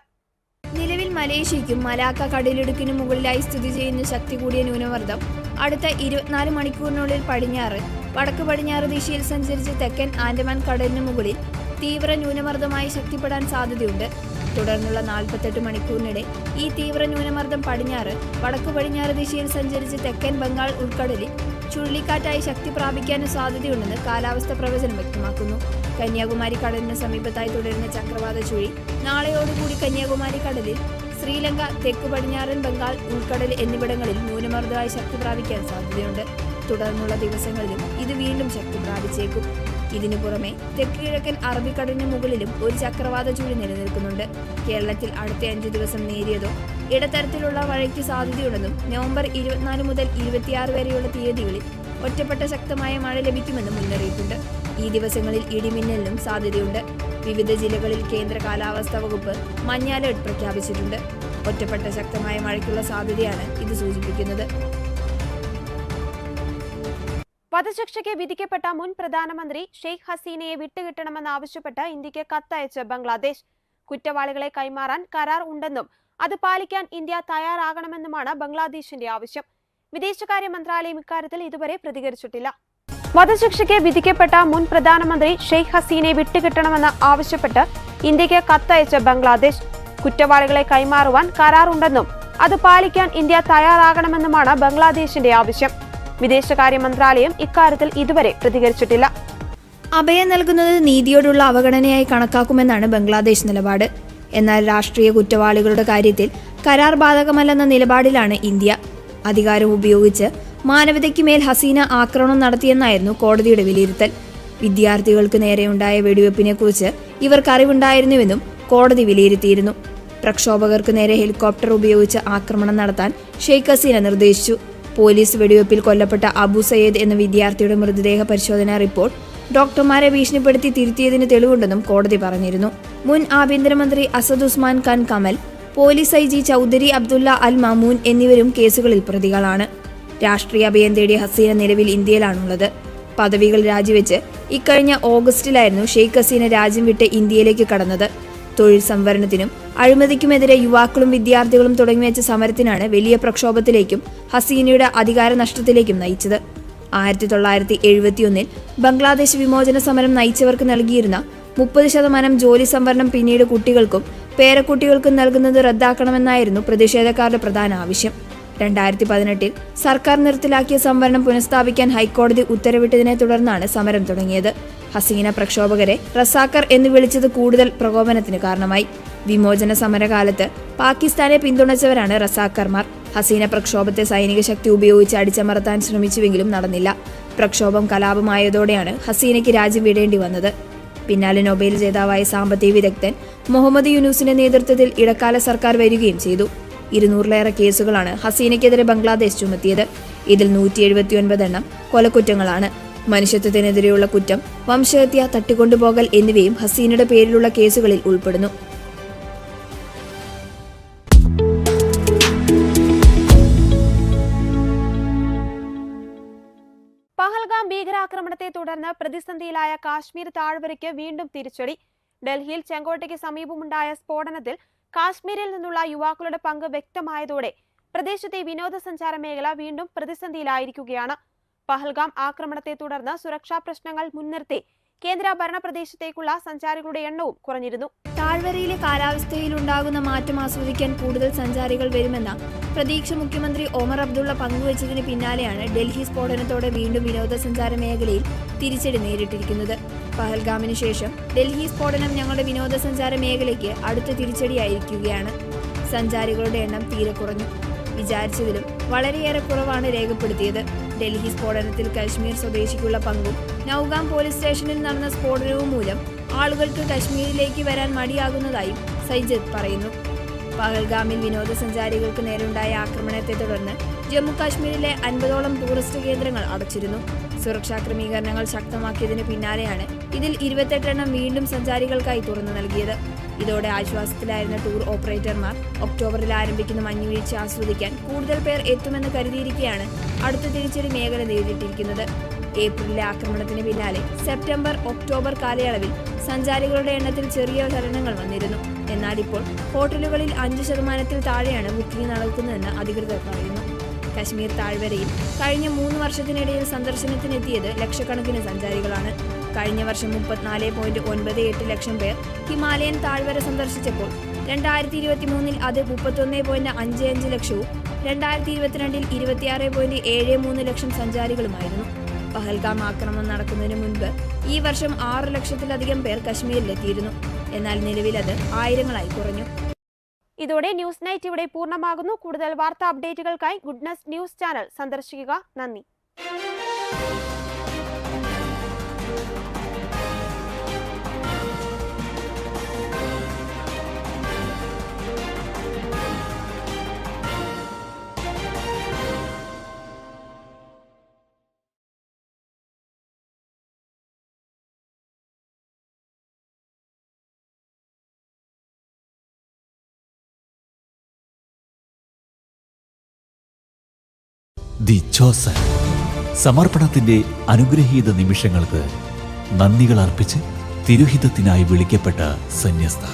നിലവിൽ മലേഷ്യയ്ക്കും മലാക്ക കടലിടുക്കിനും മുകളിലായി സ്ഥിതി ചെയ്യുന്ന ശക്തി കൂടിയ ന്യൂനമർദ്ദം അടുത്ത ഇരുപത്തിനാല് മണിക്കൂറിനുള്ളിൽ പടിഞ്ഞാറ് വടക്ക് പടിഞ്ഞാറ് ദിശയിൽ സഞ്ചരിച്ച് തെക്കൻ ആൻഡമാൻ കടലിന് മുകളിൽ തീവ്ര ന്യൂനമർദ്ദമായി ശക്തിപ്പെടാൻ സാധ്യതയുണ്ട്. തുടർന്നുള്ള നാൽപ്പത്തെട്ട് മണിക്കൂറിനിടെ ഈ തീവ്ര ന്യൂനമർദ്ദം പടിഞ്ഞാറ് വടക്കു പടിഞ്ഞാറ് ദിശയിൽ സഞ്ചരിച്ച് തെക്കൻ ബംഗാൾ ഉൾക്കടലിൽ ചുഴലിക്കാറ്റായി ശക്തി പ്രാപിക്കാനും സാധ്യതയുണ്ടെന്ന് കാലാവസ്ഥ പ്രവചനം വ്യക്തമാക്കുന്നു. കന്യാകുമാരി കടലിന് സമീപത്തായി തുടരുന്ന ചക്രവാത ചുഴി നാളെയോടുകൂടി കന്യാകുമാരി കടലിൽ ശ്രീലങ്ക തെക്ക് പടിഞ്ഞാറൻ ബംഗാൾ ഉൾക്കടൽ എന്നിവിടങ്ങളിൽ ന്യൂനമർദ്ദമായി ശക്തി പ്രാപിക്കാൻ സാധ്യതയുണ്ട്. തുടർന്നുള്ള ദിവസങ്ങളിലും ഇത് വീണ്ടും ശക്തി പ്രാപിച്ചേക്കും. ഇതിനു പുറമെ തെക്ക് കിഴക്കൻ അറബിക്കടലിന് മുകളിലും ഒരു ചക്രവാത ചുഴി നിലനിൽക്കുന്നുണ്ട്. കേരളത്തിൽ അടുത്ത അഞ്ചു ദിവസം നേരിയതോ ഇടത്തരത്തിലുള്ള മഴയ്ക്ക് സാധ്യതയുണ്ടെന്നും നവംബർ ഇരുപത്തിനാല് മുതൽ ഇരുപത്തിയാറ് വരെയുള്ള തീയതികളിൽ ഒറ്റപ്പെട്ട ശക്തമായ മഴ ലഭിക്കുമെന്നും മുന്നറിയിപ്പുണ്ട്. ഈ ദിവസങ്ങളിൽ ഇടിമിന്നലിനും സാധ്യതയുണ്ട്. വിവിധ ജില്ലകളിൽ കേന്ദ്ര കാലാവസ്ഥാ വകുപ്പ് മഞ്ഞ അലേർട്ട് പ്രഖ്യാപിച്ചിട്ടുണ്ട്. ഒറ്റപ്പെട്ട ശക്തമായ മഴയ്ക്കുള്ള സാധ്യതയാണ് ഇത് സൂചിപ്പിക്കുന്നത്. വധശിക്ഷയ്ക്ക് വിധിക്കപ്പെട്ട മുൻ പ്രധാനമന്ത്രി ഷെയ്ഖ് ഹസീനയെ വിട്ടുകിട്ടണമെന്നാവശ്യപ്പെട്ട് ഇന്ത്യയ്ക്ക് കത്തയച്ച് ബംഗ്ലാദേശ്. കുറ്റവാളികളെ കൈമാറാൻ കരാർ ഉണ്ടെന്നും അത് പാലിക്കാൻ ഇന്ത്യ തയ്യാറാകണമെന്നുമാണ് ബംഗ്ലാദേശിന്റെ ആവശ്യം. വിദേശകാര്യ മന്ത്രാലയം ഇക്കാര്യത്തിൽ ഇതുവരെ പ്രതികരിച്ചിട്ടില്ല. വധശിക്ഷയ്ക്ക് വിധിക്കപ്പെട്ട മുൻ പ്രധാനമന്ത്രി ഷെയ്ഖ് ഹസീനെ വിട്ടുകിട്ടണമെന്ന് ആവശ്യപ്പെട്ട് ഇന്ത്യയ്ക്ക് കത്തയച്ച ബംഗ്ലാദേശ്. കുറ്റവാളികളെ കൈമാറുവാൻ കരാറുണ്ടെന്നും അത് പാലിക്കാൻ ഇന്ത്യ തയ്യാറാകണമെന്നുമാണ് ബംഗ്ലാദേശിന്റെ ആവശ്യം. വിദേശകാര്യ മന്ത്രാലയം ഇക്കാര്യത്തിൽ ഇതുവരെ പ്രതികരിച്ചിട്ടില്ല. അഭയം നൽകുന്നത് നീതിയോടുള്ള അവഗണനയായി കണക്കാക്കുമെന്നാണ് ബംഗ്ലാദേശ് നിലപാട്. എന്നാൽ രാഷ്ട്രീയ കുറ്റവാളികളുടെ കാര്യത്തിൽ കരാർ ബാധകമല്ലെന്ന നിലപാടിലാണ് ഇന്ത്യ. അധികാരം ഉപയോഗിച്ച് മാനവതയ്ക്ക് മേൽ ഹസീന ആക്രമണം നടത്തിയെന്നായിരുന്നു കോടതിയുടെ വിലയിരുത്തൽ. വിദ്യാർത്ഥികൾക്ക് നേരെയുണ്ടായ വെടിവെപ്പിനെക്കുറിച്ച് ഇവർക്ക് അറിവുണ്ടായിരുന്നുവെന്നും കോടതി വിലയിരുത്തിയിരുന്നു. പ്രക്ഷോഭകർക്ക് നേരെ ഹെലികോപ്റ്റർ ഉപയോഗിച്ച് ആക്രമണം നടത്താൻ ഷെയ്ഖ് ഹസീന നിർദ്ദേശിച്ചു. പോലീസ് വെടിവെപ്പിൽ കൊല്ലപ്പെട്ട അബു സയ്യദ് എന്ന വിദ്യാർത്ഥിയുടെ മൃതദേഹ പരിശോധനാ റിപ്പോർട്ട് ഡോക്ടർമാരെ ഭീഷണിപ്പെടുത്തി തിരുത്തിയതിന് തെളിവുണ്ടെന്നും കോടതി പറഞ്ഞിരുന്നു. മുൻ ആഭ്യന്തരമന്ത്രി Asad Usman Khan Kamal police I G Chowdhury Abdullah Al Mamun എന്നിവരും കേസുകളിൽ പ്രതികളാണ്. രാഷ്ട്രീയ അഭയം തേടിയ ഹസീന നിലവിൽ ഇന്ത്യയിലാണുള്ളത്. പദവികൾ രാജിവെച്ച് ഇക്കഴിഞ്ഞ ഓഗസ്റ്റിലായിരുന്നു ഷെയ്ഖ് ഹസീന രാജ്യം വിട്ട് ഇന്ത്യയിലേക്ക് കടന്നത്. തൊഴിൽ സംവരണത്തിനും അഴിമതിക്കുമെതിരെ യുവാക്കളും വിദ്യാർത്ഥികളും തുടങ്ങിവെച്ച സമരത്തിനാണ് വലിയ പ്രക്ഷോഭത്തിലേക്കും ഹസീനയുടെ അധികാര നഷ്ടത്തിലേക്കും നയിച്ചത്. ആയിരത്തി തൊള്ളായിരത്തി എഴുപത്തിയൊന്നിൽ ബംഗ്ലാദേശ് വിമോചന സമരം നയിച്ചവർക്ക് നൽകിയിരുന്ന മുപ്പത് ശതമാനം ജോലി സംവരണം പിന്നീട് കുട്ടികൾക്കും പേരക്കുട്ടികൾക്കും നൽകുന്നത് റദ്ദാക്കണമെന്നായിരുന്നു പ്രതിഷേധക്കാരുടെ പ്രധാന ആവശ്യം. രണ്ടായിരത്തി പതിനെട്ടിൽ സർക്കാർ നിർത്തലാക്കിയ സംവരണം പുനഃസ്ഥാപിക്കാൻ ഹൈക്കോടതി ഉത്തരവിട്ടതിനെ തുടർന്നാണ് സമരം തുടങ്ങിയത്. ഹസീന പ്രക്ഷോഭകരെ റസാക്കർ എന്ന് വിളിച്ചത് കൂടുതൽ പ്രകോപനത്തിന് കാരണമായി. വിമോചന സമരകാലത്ത് പാകിസ്ഥാനെ പിന്തുണച്ചവരാണ് റസാക്കർമാർ ഹസീന പ്രക്ഷോഭത്തെ സൈനിക ശക്തി ഉപയോഗിച്ച് അടിച്ചമർത്താൻ ശ്രമിച്ചുവെങ്കിലും നടന്നില്ല. പ്രക്ഷോഭം കലാപമായതോടെയാണ് ഹസീനയ്ക്ക് രാജ്യം വിടേണ്ടി വന്നത്. പിന്നാലെ നൊബേൽ ജേതാവായ സാമ്പത്തിക വിദഗ്ധൻ മുഹമ്മദ് യൂനൂസിന്റെ നേതൃത്വത്തിൽ ഇടക്കാല സർക്കാർ വരികയും ചെയ്തു. ഇരുന്നൂറിലേറെ കേസുകളാണ് ഹസീനയ്ക്കെതിരെ ബംഗ്ലാദേശ് ചുമത്തിയത്. ഇതിൽ നൂറ്റി എഴുപത്തിയൊൻപത് എണ്ണം കൊലക്കുറ്റങ്ങളാണ്. മനുഷ്യത്വത്തിനെതിരെയുള്ള കുറ്റം വംശഹത്യ തട്ടിക്കൊണ്ടുപോകൽ എന്നിവയും ഹസീനയുടെ പേരിലുള്ള കേസുകളിൽ ഉൾപ്പെടുന്നു. പഹൽഗാം ഭീകരാക്രമണത്തെ തുടർന്ന് പ്രതിസന്ധിയിലായ കാശ്മീർ താഴ്വരയ്ക്ക് വീണ്ടും തിരിച്ചടി. ഡൽഹിയിൽ ചെങ്കോട്ടയ്ക്ക് സമീപമുണ്ടായ സ്ഫോടനത്തിൽ കാശ്മീരിൽ നിന്നുള്ള യുവാക്കളുടെ പങ്ക് വ്യക്തമായതോടെ പ്രദേശത്തെ വിനോദസഞ്ചാര മേഖല വീണ്ടും പ്രതിസന്ധിയിലായിരിക്കുകയാണ്. പഹൽഗാം ആക്രമണത്തെ തുടർന്ന് സുരക്ഷാ പ്രശ്നങ്ങൾ മുൻനിർത്തി കേന്ദ്ര ഭരണ പ്രദേശത്തേക്കുള്ള സഞ്ചാരികളുടെ എണ്ണവും കുറഞ്ഞിരുന്നു. താഴ്വരയിലെ കാലാവസ്ഥയിലുണ്ടാകുന്ന മാറ്റം ആസ്വദിക്കാൻ കൂടുതൽ സഞ്ചാരികൾ വരുമെന്ന പ്രതീക്ഷ മുഖ്യമന്ത്രി ഒമർ അബ്ദുള്ള പങ്കുവച്ചതിന് പിന്നാലെയാണ് ഡൽഹി സ്ഫോടനത്തോടെ വീണ്ടും വിനോദസഞ്ചാര മേഖലയിൽ തിരിച്ചടി നേരിട്ടിരിക്കുന്നത്. പഹൽഗാമിന് ശേഷം ഡൽഹി സ്ഫോടനം ഞങ്ങളുടെ വിനോദസഞ്ചാര മേഖലയ്ക്ക് അടുത്ത തിരിച്ചടിയായിരിക്കുകയാണ്. സഞ്ചാരികളുടെ എണ്ണം തീരെ കുറഞ്ഞു. വിചാരിച്ചതിലും വളരെയേറെ കുറവാണ് രേഖപ്പെടുത്തിയത്. ഡൽഹി സ്ഫോടനത്തിൽ കശ്മീർ സ്വദേശിക്കുള്ള പങ്കും നൌഗാം പോലീസ് സ്റ്റേഷനിൽ നടന്ന സ്ഫോടനവും മൂലം ആളുകൾക്ക് കശ്മീരിലേക്ക് വരാൻ മടിയാകുന്നതായും സൈജദ് പറയുന്നു. പഹൽഗാമിൽ വിനോദസഞ്ചാരികൾക്ക് നേരെയുണ്ടായ ആക്രമണത്തെ തുടർന്ന് ജമ്മു കാശ്മീരിലെ അൻപതോളം ടൂറിസ്റ്റ് കേന്ദ്രങ്ങൾ അടച്ചിരുന്നു. സുരക്ഷാ ക്രമീകരണങ്ങൾ ശക്തമാക്കിയതിന് പിന്നാലെയാണ് ഇതിൽ ഇരുപത്തെട്ടെണ്ണം വീണ്ടും സഞ്ചാരികൾക്കായി തുറന്നു നൽകിയത്. ഇതോടെ ആശ്വാസത്തിലായിരുന്ന ടൂർ ഓപ്പറേറ്റർമാർ ഒക്ടോബറിൽ ആരംഭിക്കുന്ന മഞ്ഞുവീഴ്ച ആസ്വദിക്കാൻ കൂടുതൽ പേർ എത്തുമെന്ന് കരുതിയിരിക്കെയാണ് അടുത്ത തിരിച്ചടി മേഖല നേരിട്ടിരിക്കുന്നത്. ഏപ്രിലിലെ ആക്രമണത്തിന് പിന്നാലെ സെപ്റ്റംബർ ഒക്ടോബർ കാലയളവിൽ സഞ്ചാരികളുടെ എണ്ണത്തിൽ ചെറിയ ചലനങ്ങൾ വന്നിരുന്നു. എന്നാൽ ഇപ്പോൾ ഹോട്ടലുകളിൽ അഞ്ച് ശതമാനത്തിൽ താഴെയാണ് ബുക്കിംഗ് നടക്കുന്നതെന്ന് അധികൃതർ പറയുന്നു. കശ്മീർ താഴ്വരയിൽ കഴിഞ്ഞ മൂന്ന് വർഷത്തിനിടയിൽ സന്ദർശനത്തിനെത്തിയത് ലക്ഷക്കണക്കിന് സഞ്ചാരികളാണ്. കഴിഞ്ഞ വർഷം മുപ്പത്തിനാല് പോയിന്റ് ഒൻപത് എട്ട് ലക്ഷം പേർ ഹിമാലയൻ താഴ്വര സന്ദർശിച്ചപ്പോൾ രണ്ടായിരത്തി ഇരുപത്തി മൂന്നിൽ അത് മുപ്പത്തൊന്ന് പോയിന്റ് അഞ്ച് അഞ്ച് ലക്ഷവും രണ്ടായിരത്തി ഇരുപത്തിരണ്ടിൽ ഇരുപത്തിയാറ് പോയിന്റ് ഏഴ് മൂന്ന് ലക്ഷം സഞ്ചാരികളുമായിരുന്നു. പഹൽഗാം ആക്രമണം നടക്കുന്നതിന് മുൻപ് ഈ വർഷം ആറ് ലക്ഷത്തിലധികം പേർ കശ്മീരിലെത്തിയിരുന്നു. എന്നാൽ നിലവിൽ അത് ആയിരങ്ങളായി കുറഞ്ഞു. ഇതോടെ ന്യൂസ് നൈറ്റ് ഇവിടെ പൂർണമാകുന്നു. കൂടുതൽ വാർത്താ അപ്ഡേറ്റുകൾക്കായി ഗുഡ്നസ് ന്യൂസ് ചാനൽ സന്ദർശിക്കുക. നന്ദി. ദി ചോസൻ സമർപ്പണത്തിന്റെ അനുഗ്രഹീത നിമിഷങ്ങൾക്ക് നന്ദികൾ അർപ്പിച്ച് തിരുഹിതത്തിനായി വിളിക്കപ്പെട്ട സന്യസ്ത